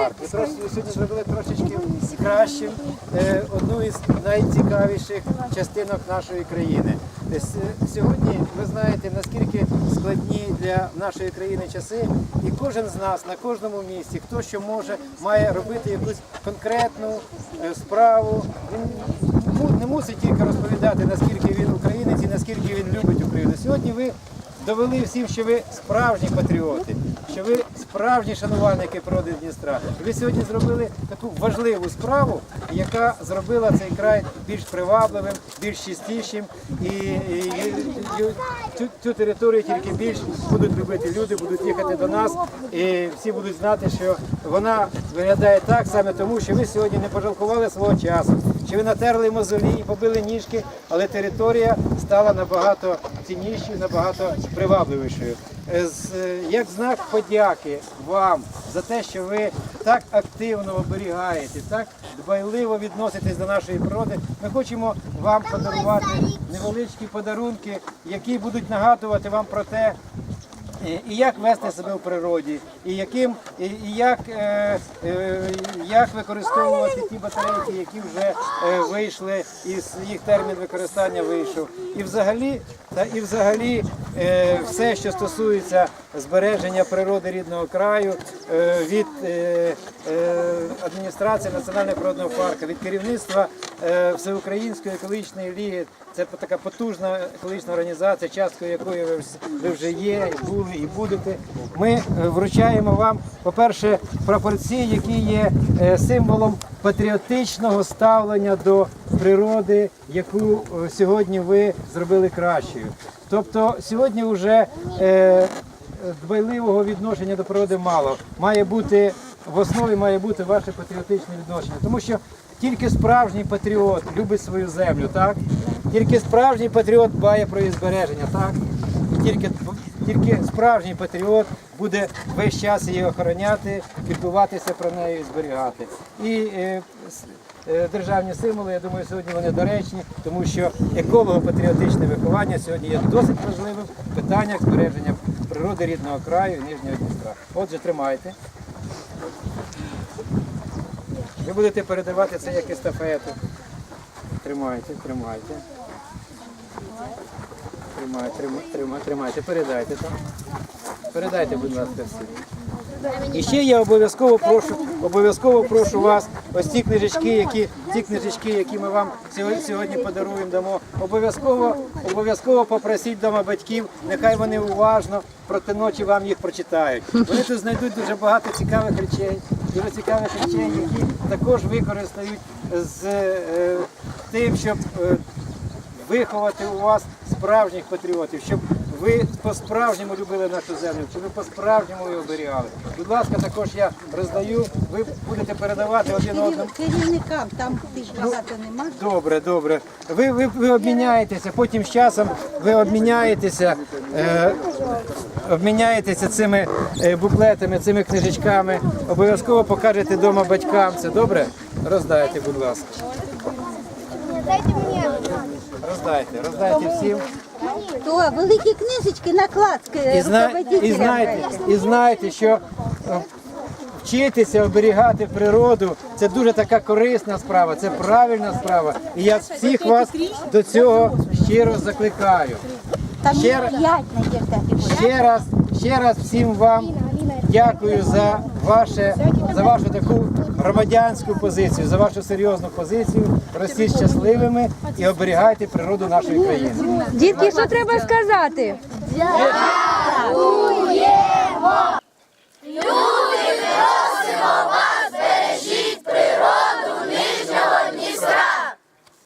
Ми сьогодні зробили трошечки кращим е, одну із найцікавіших частинок нашої країни. Е, Сьогодні ви знаєте наскільки складні для нашої країни часи, і кожен з нас на кожному місці, хто що може, має робити якусь конкретну е, справу. Він не мусить тільки розповідати, наскільки він українець і наскільки він любить Україну. Сьогодні ви довели всім, що ви справжні патріоти, що ви справжні шанувальники природи Дністра. Ви сьогодні зробили таку важливу справу, яка зробила цей край більш привабливим, більш чистішим, і, і- і- цю, цю територію тільки більш будуть любити люди, будуть їхати до нас, і всі будуть знати, що вона виглядає так саме тому, що ви сьогодні не пожалкували свого часу, що ви натерли мозолі і побили ніжки, але територія стала набагато ціннішою, набагато привабливішою. Е, е, Як знак подяки вам за те, що ви так активно оберігаєте, так дбайливо відноситесь до нашої природи, ми хочемо вам подарувати невеличкі подарунки, які будуть нагадувати вам про те, і і як вести себе в природі, і яким і, як, е, е, як використовувати ті батарейки, які вже е, вийшли, і їх термін використання вийшов. І взагалі, та і взагалі е, все, що стосується збереження природи рідного краю, е, від е, е, адміністрації Національного природного парку, від керівництва е, Всеукраїнської екологічної ліги. Це така потужна екологічна організація, часткою якої ви вже є, були, і будете. Ми е, вручаємо вам, по-перше, прапорці, які є е, символом патріотичного ставлення до природи, яку е, сьогодні ви зробили кращою. Тобто сьогодні вже е, дбайливого відношення до природи мало. Має бути в основі має бути ваше патріотичне відношення, тому що тільки справжній патріот любить свою землю, так? Тільки справжній патріот дбає про її збереження, так? І тільки, тільки справжній патріот буде весь час її охороняти, піклуватися про неї і зберігати. І е, е, державні символи, я думаю, сьогодні вони доречні, тому що еколого-патріотичне виховання сьогодні є досить важливим в питаннях збереження природи рідного краю і Нижнього Дністра. Отже, тримайте. Ви будете передавати це як естафету. Тримайте, тримайте. Тримайте, тримайте, тримайте, передайте там. Передайте, будь ласка, всім. І ще я обов'язково прошу, обов'язково прошу вас, ось ці книжечки, які ці книжечки, які ми вам сьогодні подаруємо, дамо. Обов'язково, обов'язково попросіть дома батьків, нехай вони уважно проти ночі вам їх прочитають. Вони тут знайдуть дуже багато цікавих речей, дуже цікавих речей, які також використають з е, тим, щоб е, виховати у вас справжніх патріотів, щоб ви по-справжньому любили нашу землю, щоб ви по-справжньому її оберігали. Будь ласка, також я роздаю, ви будете передавати один одному. Керівникам там ти ж багато нема. Добре, добре. Ви, ви, ви обміняєтеся, потім з часом ви обміняєтеся, е, обміняєтеся цими е, буклетами, цими книжечками. Обов'язково покажете вдома батькам. Це добре? Роздайте, будь ласка. Дайте мне. Роздайте, роздайте всім. То великі книжечки, накладки, І, зна... і, знаєте, і знаєте, що е, вчитися оберігати природу це дуже така корисна справа, це правильна справа. І я всіх вас до цього щиро закликаю. Там ще п'ять. Ще раз, ще раз всім вам дякую за ваше за вашу таку громадянську позицію, за вашу серйозну позицію. Ростіть щасливими і оберігайте природу нашої країни. Дітки, що треба сказати? Дякуємо!